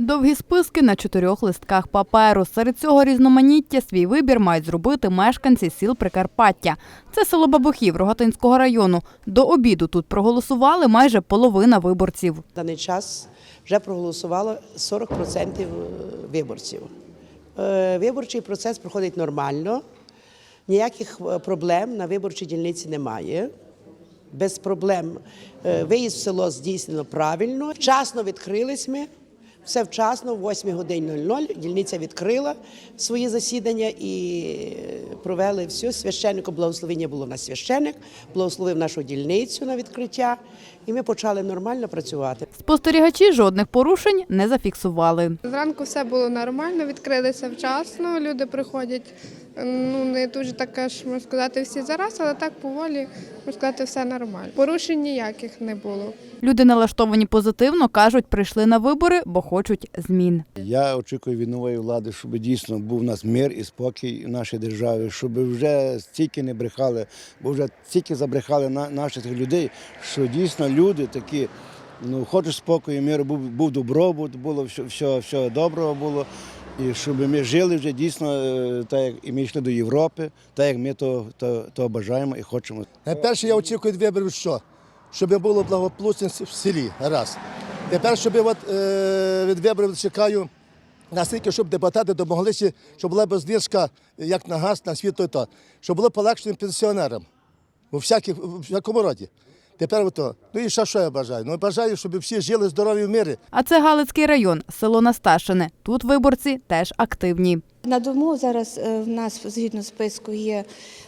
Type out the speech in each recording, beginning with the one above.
Довгі списки на чотирьох листках паперу. Серед цього різноманіття свій вибір мають зробити мешканці сіл Прикарпаття. Це село Бабухів Рогатинського району. До обіду тут проголосували майже половина виборців. В даний час вже проголосувало 40% виборців. Е, Виборчий процес проходить нормально, ніяких е, проблем на виборчій дільниці немає. Без проблем Е, виїзд в село здійснено правильно. Вчасно відкрились ми. Все вчасно, в 8 годині 00 дільниця відкрила свої засідання і е, провели все. Священнику благословення було на священник, благословив нашу дільницю на відкриття, і ми почали нормально працювати. Спостерігачі жодних порушень не зафіксували. Зранку все було нормально, відкрилися вчасно. Люди приходять ну не дуже так аж можна сказати всі зараз, але так поволі можна сказати, все нормально. Порушень ніяких не було. Люди налаштовані позитивно, кажуть, прийшли на вибори, бо хочуть змін. Я очікую від нової влади, щоб дійсно був у нас мир і спокій в нашій державі, щоб вже стільки не брехали, бо вже стільки забрехали на наших людей, що дійсно люди такі. Ну, хочуть спокою, миру, був, був добробут, було все, все, все доброго було. І щоб ми жили вже дійсно, е, так як і ми йшли до Європи, так як ми то, то, то бажаємо і хочемо. Найперше я очікую від виборів що? Щоб було благополучно в селі. Раз. Тепер, щоб от, е, від виборів чекаю, наскільки, щоб депутати домоглися, щоб була знижка як на газ, на світло і то, щоб було полегшено пенсіонерам у у всякому роді. Тепер ото. Ну і що, що я бажаю? Ну бажаю, щоб всі жили здорові в мирі. А це Галицький район, село Насташине. Тут виборці теж активні. На дому зараз е, в нас згідно списку є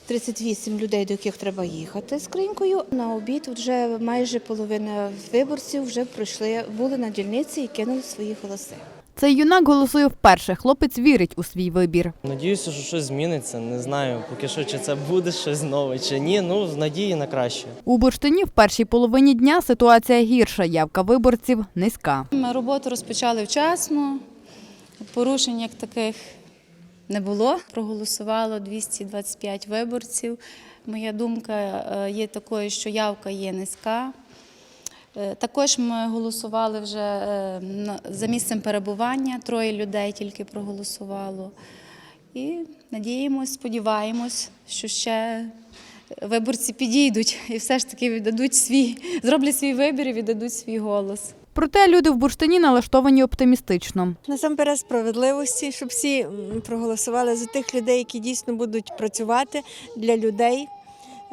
38 людей, до яких треба їхати з кринькою. На обід вже майже половина виборців вже пройшли, були на дільниці і кинули свої голоси. Цей юнак голосує вперше. Хлопець вірить у свій вибір. Надіюся, що щось зміниться. Не знаю, поки що чи це буде щось нове, чи ні. Ну, з надії на краще. У Бурштині в першій половині дня ситуація гірша. Явка виборців низька. Ми роботу розпочали вчасно, порушень як таких не було. Проголосувало 225 виборців. Моя думка е, є такою, що явка є низька. Е, Також ми голосували вже е, за місцем перебування. Троє людей тільки проголосувало. І надіємось, сподіваємось, що ще виборці підійдуть і все ж таки віддадуть свій, зроблять свій вибір і віддадуть свій голос. Проте люди в Бурштині налаштовані оптимістично. Насамперед справедливості, щоб всі проголосували за тих людей, які дійсно будуть працювати для людей,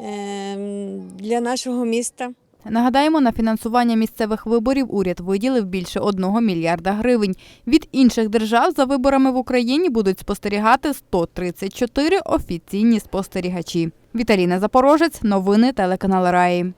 ем, для нашого міста. Нагадаємо, на фінансування місцевих виборів уряд виділив більше одного мільярда гривень. Від інших держав за виборами в Україні будуть спостерігати 134 офіційні спостерігачі. Віталіна Запорожець, новини телеканал Раї.